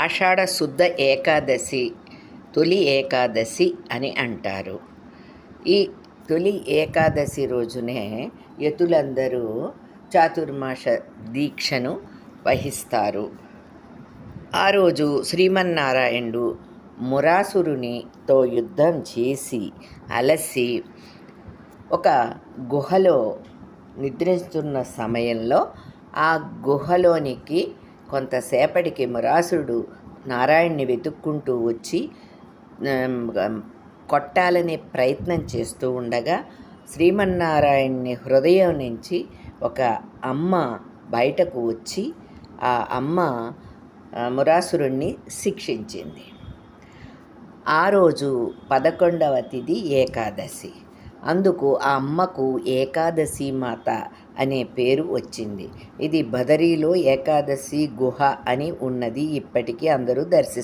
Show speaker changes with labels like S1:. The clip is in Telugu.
S1: ఆషాఢ శుద్ధ ఏకాదశి తొలి ఏకాదశి అని అంటారు. ఈ తొలి ఏకాదశి రోజునే యతులందరూ చాతుర్మాస దీక్షను వహిస్తారు. ఆ రోజు శ్రీమన్నారాయణుడు మురాసురునితో యుద్ధం చేసి అలసి ఒక గుహలో నిద్రిస్తున్న సమయంలో ఆ గుహలోనికి కొంతసేపటికి మురాసుడు నారాయణ్ణి వెతుక్కుంటూ వచ్చి కొట్టాలనే ప్రయత్నం చేస్తూ ఉండగా శ్రీమన్నారాయణ్ణి హృదయం నుంచి ఒక అమ్మ బయటకు వచ్చి ఆ అమ్మ మురాసురుణ్ణి శిక్షించింది. ఆ రోజు పదకొండవ తిథి ఏకాదశి. అందుకు ఆ అమ్మకు ఏకాదశి మాత అనే పేరు వచ్చింది. ఇది బదరీలో ఏకాదశి గుహ అని ఉన్నది. ఇప్పటికీ అందరూ దర్శిస్తారు